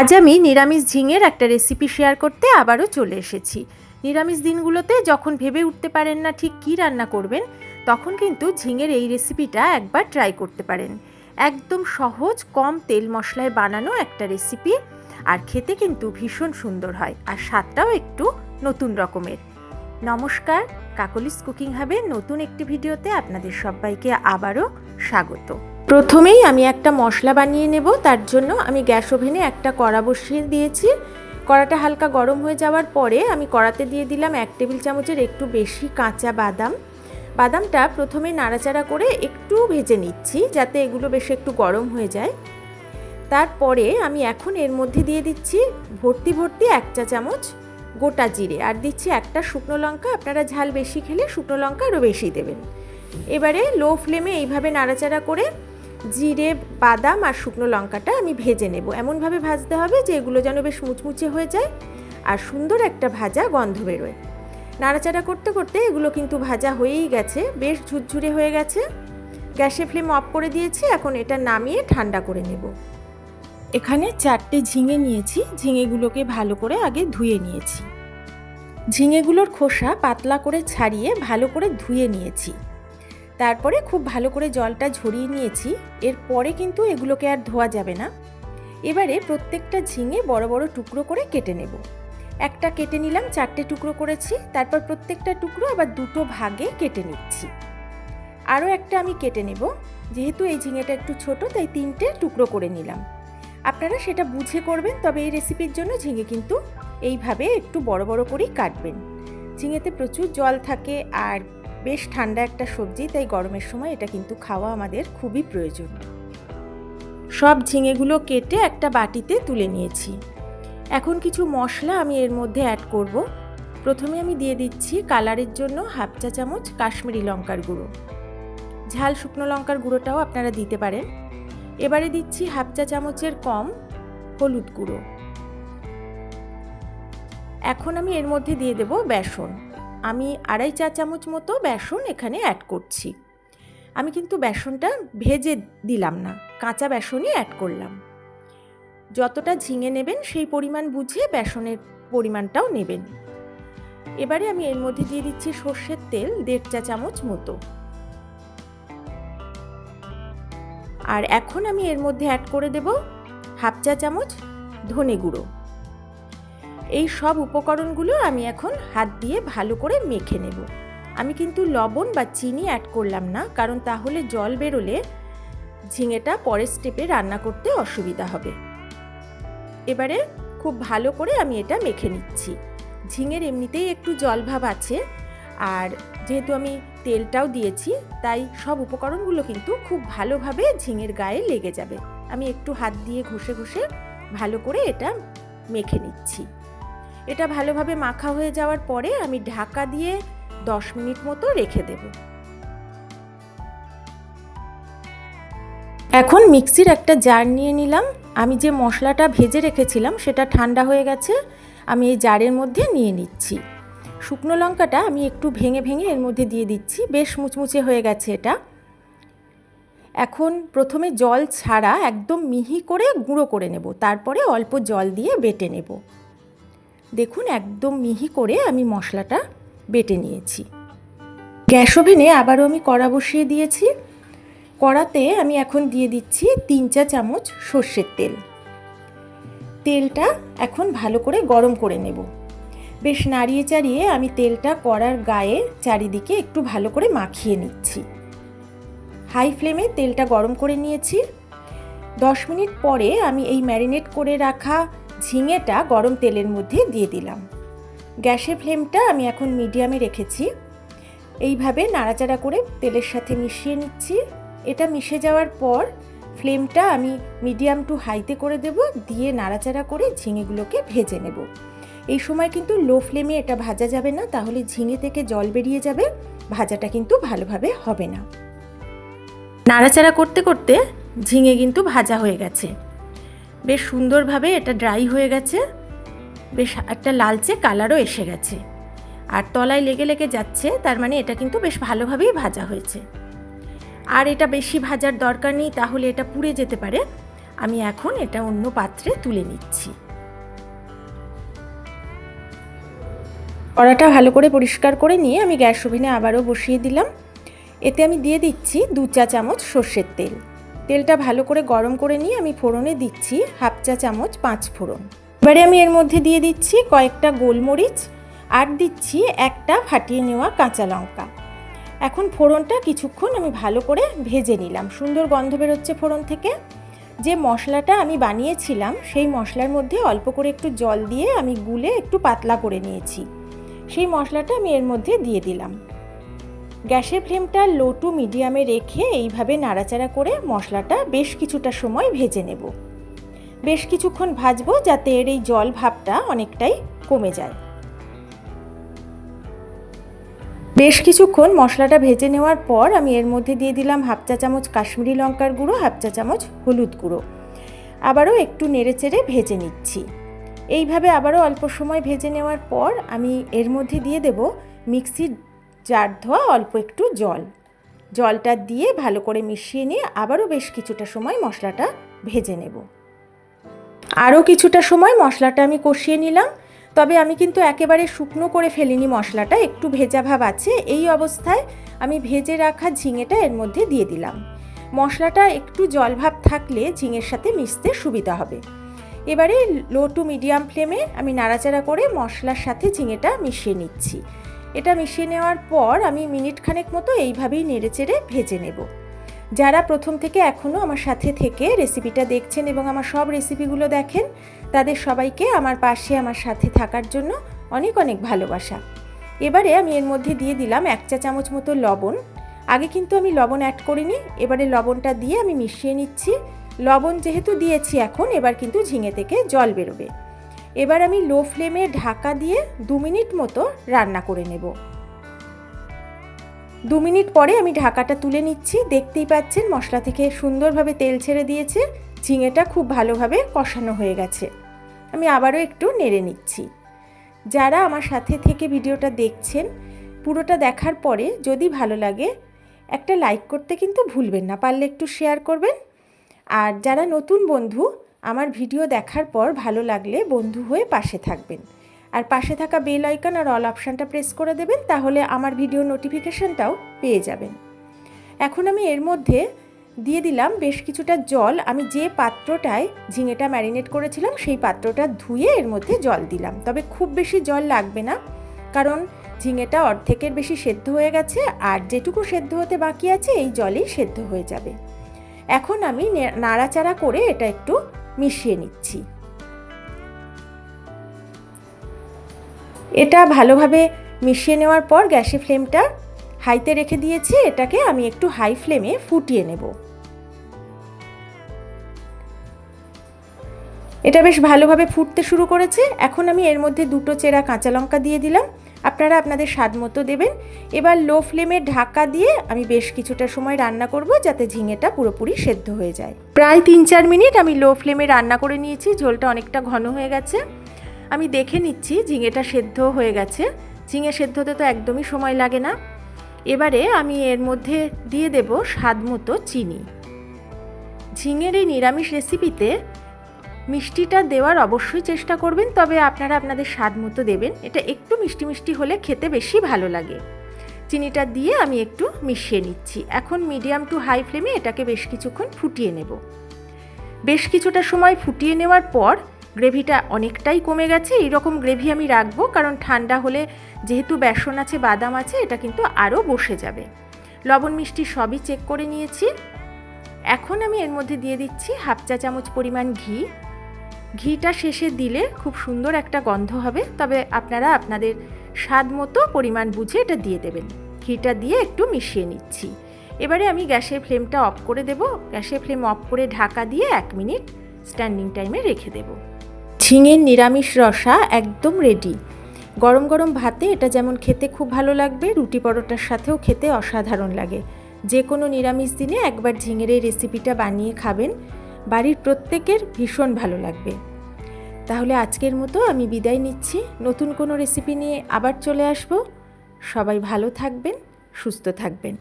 আজ আমি নিরামিষ ঝিঙের একটা রেসিপি শেয়ার করতে আবারও চলে এসেছি। নিরামিষ দিনগুলোতে যখন ভেবে উঠতে পারেন না ঠিক কী রান্না করবেন, তখন কিন্তু ঝিঙের এই রেসিপিটা একবার ট্রাই করতে পারেন। একদম সহজ, কম তেল মশলায় বানানো একটা রেসিপি আর খেতে কিন্তু ভীষণ সুন্দর হয় আর স্বাদটাও একটু নতুন রকমের। নমস্কার, কাকলিস কুকিং হাবে নতুন একটি ভিডিওতে আপনাদের সবাইকে আবারও স্বাগত। প্রথমেই আমি একটা মশলা বানিয়ে নেব, তার জন্য আমি গ্যাস ওভেনে একটা কড়া বসিয়ে দিয়েছি। কড়াটা হালকা গরম হয়ে যাওয়ার পরে আমি কড়াতে দিয়ে দিলাম এক টেবিল চামচের একটু বেশি কাঁচা বাদাম। বাদামটা প্রথমে নাড়াচাড়া করে একটু ভেজে নিচ্ছি, যাতে এগুলো বেশ একটু গরম হয়ে যায়। তারপরে আমি এখন এর মধ্যে দিয়ে দিচ্ছি ভর্তি ভর্তি এক চা চামচ গোটা জিরে, আর দিচ্ছি একটা শুকনো লঙ্কা। আপনারা ঝাল বেশি খেলে শুকনো লঙ্কা আরও বেশি দেবেন। এবারে লো ফ্লেমে এইভাবে নাড়াচাড়া করে জিরে, বাদাম আর শুকনো লঙ্কাটা আমি ভেজে নেব। এমনভাবে ভাজতে হবে যে এগুলো যেন বেশ মুচমুচে হয়ে যায় আর সুন্দর একটা ভাজা গন্ধ বেরোয়। নাড়াচাড়া করতে করতে এগুলো কিন্তু ভাজা হয়েই গেছে, বেশ ঝুরঝুরে হয়ে গেছে। গ্যাসে ফ্লেম অফ করে দিয়েছি, এখন এটা নামিয়ে ঠান্ডা করে নেব। এখানে চারটে ঝিঙে নিয়েছি, ঝিঙেগুলোকে ভালো করে আগে ধুয়ে নিয়েছি। ঝিঙেগুলোর খোসা পাতলা করে ছাড়িয়ে ভালো করে ধুয়ে নিয়েছি। তারপরে খুব ভালো করে জলটা ঝরিয়ে নিয়েছি, এরপরে কিন্তু এগুলোকে আর ধোয়া যাবে না। এবারে প্রত্যেকটা ঝিঙে বড় বড় টুকরো করে কেটে নেব। একটা কেটে নিলাম, চারটে টুকরো করেছি, তারপর প্রত্যেকটা টুকরো আবার দুটো ভাগে কেটে নিচ্ছি। আরও একটা আমি কেটে নেব, যেহেতু এই ঝিঙেটা একটু ছোট, তাই তিনটে টুকরো করে নিলাম। আপনারা সেটা বুঝে করবেন, তবে এই রেসিপির জন্য ঝিঙে কিন্তু এইভাবে একটু বড় বড় করেই কাটবেন। ঝিঙেতে প্রচুর জল থাকে, আর বেশ ঠান্ডা একটা সবজি, তাই গরমের সময় এটা কিন্তু খাওয়া আমাদের খুবই প্রয়োজন। সব ঝিঙেগুলো কেটে একটা বাটিতে তুলে নিয়েছি। এখন কিছু মশলা আমি এর মধ্যে অ্যাড করব। প্রথমে আমি দিয়ে দিচ্ছি কালারের জন্য হাফ চা চামচ কাশ্মীরি লঙ্কার গুঁড়ো। ঝাল শুকনো লঙ্কার গুঁড়োটাও আপনারা দিতে পারেন। এবারে দিচ্ছি হাফ চা চামচের কম হলুদ গুঁড়ো। এখন আমি এর মধ্যে দিয়ে দেব বেসন। আমি আড়াই চা চামচ মতো বেসন এখানে অ্যাড করছি। আমি কিন্তু বেসনটা ভেজে দিলাম না, কাঁচা বেসনই অ্যাড করলাম। যতটা ঝিঙে নেবেন সেই পরিমাণ বুঝে বেসনের পরিমাণটাও নেবেন। এবারে আমি এর মধ্যে দিয়ে দিচ্ছি সর্ষের তেল দেড় চা চামচ মতো। আর এখন আমি এর মধ্যে অ্যাড করে দেব হাফ চা চামচ ধনে গুঁড়ো। এই সব উপকরণগুলো আমি এখন হাত দিয়ে ভালো করে মেখে নেব। আমি কিন্তু লবণ বা চিনি অ্যাড করলাম না, কারণ তাহলে জল বেরোলে ঝিঙেটা পরের স্টেপে রান্না করতে অসুবিধা হবে। এবারে খুব ভালো করে আমি এটা মেখে নিচ্ছি। ঝিঙের এমনিতেই একটু জল ভাব আছে, আর যেহেতু আমি তেলটাও দিয়েছি, তাই সব উপকরণগুলো কিন্তু খুব ভালোভাবে ঝিঙের গায়ে লেগে যাবে। আমি একটু হাত দিয়ে ঘষে ঘষে ভালো করে এটা মেখে নিচ্ছি। এটা ভালোভাবে মাখা হয়ে যাওয়ার পরে আমি ঢাকা দিয়ে দশ মিনিট মতো রেখে দেব। এখন মিক্সির একটা জার নিয়ে নিলাম। আমি যে মশলাটা ভেজে রেখেছিলাম সেটা ঠান্ডা হয়ে গেছে, আমি এই জারের মধ্যে নিয়ে নিচ্ছি। শুকনো লঙ্কাটা আমি একটু ভেঙে ভেঙে এর মধ্যে দিয়ে দিচ্ছি, বেশ মুচমুচে হয়ে গেছে এটা। এখন প্রথমে জল ছাড়া একদম মিহি করে গুঁড়ো করে নেব, তারপরে অল্প জল দিয়ে বেটে নেব। দেখুন, একদম মিহি করে আমি মশলাটা বেটে নিয়েছি। গ্যাস ওভেনে আবারও আমি কড়া বসিয়ে দিয়েছি। কড়াতে আমি এখন দিয়ে দিচ্ছি তিন চা চামচ সর্ষের তেল। তেলটা এখন ভালো করে গরম করে নেব। বেশ নাড়িয়ে চাড়িয়ে আমি তেলটা কড়ার গায়ে চারিদিকে একটু ভালো করে মাখিয়ে নিচ্ছি। হাই ফ্লেমে তেলটা গরম করে নিয়েছি। দশ মিনিট পরে আমি এই ম্যারিনেট করে রাখা ঝিঙেটা গরম তেলের মধ্যে দিয়ে দিলাম। গ্যাসের ফ্লেমটা আমি এখন মিডিয়ামে রেখেছি। এইভাবে নাড়াচাড়া করে তেলের সাথে মিশিয়ে নিচ্ছি। এটা মিশে যাওয়ার পর ফ্লেমটা আমি মিডিয়াম টু হাইতে করে দেব, দিয়ে নাড়াচাড়া করে ঝিঙেগুলোকে ভেজে নেব। এই সময় কিন্তু লো ফ্লেমে এটা ভাজা যাবে না, তাহলে ঝিঙে থেকে জল বেরিয়ে যাবে, ভাজাটা কিন্তু ভালোভাবে হবে না। নাড়াচাড়া করতে করতে ঝিঙে কিন্তু ভাজা হয়ে গেছে। বেশ সুন্দরভাবে এটা ড্রাই হয়ে গেছে। বেশ একটা লালচে কালারও এসে গেছে। আর তলায় লেগে লেগে যাচ্ছে, তার মানে এটা কিন্তু বেশ ভালোভাবেই ভাজা হয়েছে। আর এটা বেশি ভাজার দরকার নেই, তাহলে এটা পুড়ে যেতে পারে। আমি এখন এটা অন্য পাত্রে তুলে নিচ্ছি। কড়াটা ভালো করে পরিষ্কার করে নিয়ে আমি গ্যাস ওভেনে আবারও বসিয়ে দিলাম। এতে আমি দিয়ে দিচ্ছি দু চা চামচ সর্ষের তেল। তেলটা ভালো করে গরম করে নিয়ে আমি ফোড়নে দিচ্ছি হাফ চা চামচ পাঁচ ফোড়ন। এবারে আমি এর মধ্যে দিয়ে দিচ্ছি কয়েকটা গোলমরিচ আর দিচ্ছি একটা ফাটিয়ে নেওয়া কাঁচা লঙ্কা। এখন ফোড়নটা কিছুক্ষণ আমি ভালো করে ভেজে নিলাম। সুন্দর গন্ধ বেরোচ্ছে ফোড়ন থেকে। যে মশলাটা আমি বানিয়েছিলাম, সেই মশলার মধ্যে অল্প করে একটু জল দিয়ে আমি গুলে একটু পাতলা করে নিয়েছি। সেই মশলাটা আমি এর মধ্যে দিয়ে দিলাম। গ্যাসের ফ্লেমটা লো টু মিডিয়ামে রেখে এইভাবে নাড়াচাড়া করে মশলাটা বেশ কিছুটা সময় ভেজে নেব। বেশ কিছুক্ষণ ভাজবো যাতে এর এই জল ভাবটা অনেকটাই কমে যায়। বেশ কিছুক্ষণ মশলাটা ভেজে নেওয়ার পর আমি এর মধ্যে দিয়ে দিলাম হাফ চা চামচ কাশ্মীরি লঙ্কার গুঁড়ো, হাফ চা চামচ হলুদ গুঁড়ো। আবারও একটু নেড়েচেড়ে ভেজে নিচ্ছি। এইভাবে আবারও অল্প সময় ভেজে নেওয়ার পর আমি এর মধ্যে দিয়ে দেব মিক্সির জার ধোয়া, অল্প একটু জল। জলটা দিয়ে ভালো করে মিশিয়ে নিয়ে আবারও বেশ কিছুটা সময় মশলাটা ভেজে নেব। আরও কিছুটা সময় মশলাটা আমি কষিয়ে নিলাম, তবে আমি কিন্তু একেবারে শুকনো করে ফেলিনি মশলাটা, একটু ভেজা ভাব আছে, এই অবস্থায় আমি ভেজে রাখা ঝিঙেটা এর মধ্যে দিয়ে দিলাম। মশলাটা একটু জলভাব থাকলে ঝিঙের সাথে মিশতে সুবিধা হবে। এবারে লো টু মিডিয়াম ফ্লেমে আমি নাড়াচাড়া করে মশলার সাথে ঝিঙেটা মিশিয়ে নিচ্ছি। এটা মিশিয়ে নেওয়ার পর আমি মিনিট খানেক মতো এইভাবেই নেড়েচেড়ে ভেজে নেব। যারা প্রথম থেকে এখনও আমার সাথে থেকে রেসিপিটা দেখছেন এবং আমার সব রেসিপিগুলো দেখেন, তাদের সবাইকে আমার পাশে আমার সাথে থাকার জন্য অনেক অনেক ভালোবাসা। এবারে আমি এর মধ্যে দিয়ে দিলাম এক চা চামচ মতো লবণ। আগে কিন্তু আমি লবণ অ্যাড করিনি, এবারে লবণটা দিয়ে আমি মিশিয়ে নিচ্ছি। লবণ যেহেতু দিয়েছি এখন, এবার কিন্তু ঝিঙে থেকে জল বেরোবে। এবার আমি লো ফ্লেমে ঢাকা দিয়ে দু মিনিট মতো রান্না করে নেব। দু মিনিট পরে আমি ঢাকাটা তুলে নিচ্ছি। দেখতেই পাচ্ছেন মশলা থেকে সুন্দরভাবে তেল ছেড়ে দিয়েছে। ঝিঙেটা খুব ভালোভাবে কষানো হয়ে গেছে। আমি আবারও একটু নেড়ে নিচ্ছি। যারা আমার সাথে থেকে ভিডিওটা দেখছেন, পুরোটা দেখার পরে যদি ভালো লাগে, একটা লাইক করতে কিন্তু ভুলবেন না। পারলে একটু শেয়ার করবেন। আর যারা নতুন বন্ধু আমার ভিডিও দেখার পর ভালো লাগলে বন্ধু হয়ে পাশে থাকবেন। আর পাশে থাকা বেল আইকন আর অল অপশানটা প্রেস করে দেবেন, তাহলে আমার ভিডিও নোটিফিকেশানটাও পেয়ে যাবেন। এখন আমি এর মধ্যে দিয়ে দিলাম বেশ কিছুটা জল। আমি যে পাত্রটায় ঝিঙেটা ম্যারিনেট করেছিলাম, সেই পাত্রটা ধুয়ে এর মধ্যে জল দিলাম। তবে খুব বেশি জল লাগবে না, কারণ ঝিঙেটা অর্ধেকের বেশি সেদ্ধ হয়ে গেছে, আর যেটুকু সেদ্ধ হতে বাকি আছে, এই জলেই সেদ্ধ হয়ে যাবে। এখন আমি নাড়াচাড়া করে এটা একটু মিশিয়ে নিচ্ছি। এটা ভালোভাবে মিশিয়ে নেওয়ার পর গ্যাসের ফ্লেমটা হাইতে রেখে দিয়েছি, এটাকে আমি একটু হাই ফ্লেমে ফুটিয়ে নেব। এটা বেশ ভালোভাবে ফুটতে শুরু করেছে। এখন আমি এর মধ্যে দুটো চেরা কাঁচা লঙ্কা দিয়ে দিলাম। আপনারা আপনাদের স্বাদ মতো দেবেন। এবার লো ফ্লেমে ঢাকা দিয়ে আমি বেশ কিছুটা সময় রান্না করব যাতে ঝিঙেটা পুরোপুরি সেদ্ধ হয়ে যায়। প্রায় তিন চার মিনিট আমি লো ফ্লেমে রান্না করে নিয়েছি, ঝোলটা অনেকটা ঘন হয়ে গেছে। আমি দেখে নিচ্ছি ঝিঙেটা সেদ্ধ হয়ে গেছে। ঝিঙে সেদ্ধ হতে তো একদমই সময় লাগে না। এবারে আমি এর মধ্যে দিয়ে দেব স্বাদ মতো চিনি। ঝিঙের এই নিরামিষ রেসিপিতে মিষ্টিটা দেওয়ার অবশ্যই চেষ্টা করবেন, তবে আপনারা আপনাদের স্বাদ মতো দেবেন। এটা একটু মিষ্টি মিষ্টি হলে খেতে বেশি ভালো লাগে। চিনিটা দিয়ে আমি একটু মিশিয়ে নিচ্ছি। এখন মিডিয়াম টু হাই ফ্লেমে এটাকে বেশ কিছুক্ষণ ফুটিয়ে নেব। বেশ কিছুটা সময় ফুটিয়ে নেওয়ার পর গ্রেভিটা অনেকটাই কমে গেছে। এইরকম গ্রেভি আমি রাখব, কারণ ঠান্ডা হলে যেহেতু বেসন আছে, বাদাম আছে, এটা কিন্তু আরও বসে যাবে। লবণ, মিষ্টি সবই চেক করে নিয়েছি। এখন আমি এর মধ্যে দিয়ে দিচ্ছি হাফ চা চামচ পরিমাণ ঘি। ঘিটা শেষে দিলে খুব সুন্দর একটা গন্ধ হবে, তবে আপনারা আপনাদের স্বাদ মতো পরিমাণ বুঝে এটা দিয়ে দেবেন। ঘিটা দিয়ে একটু মিশিয়ে নিচ্ছি। এবারে আমি গ্যাসের ফ্লেমটা অফ করে দেব। গ্যাসের ফ্লেম অফ করে ঢাকা দিয়ে এক মিনিট স্ট্যান্ডিং টাইমে রেখে দেব। ঝিঙের নিরামিষ রসা একদম রেডি গরম গরম ভাতে এটা যেমন খেতে খুব ভালো লাগবে, রুটি পরোটার সাথেও খেতে অসাধারণ লাগে। যে কোনো নিরামিষ দিনে একবার ঝিঙের এই রেসিপিটা বানিয়ে খাবেন। বাড়ির প্রত্যেকের ভীষণ ভালো লাগবে। তাহলে আজকের মতো আমি বিদায় নিচ্ছি। নতুন কোনো রেসিপি নিয়ে আবার চলে আসব। সবাই ভালো থাকবেন, সুস্থ থাকবেন।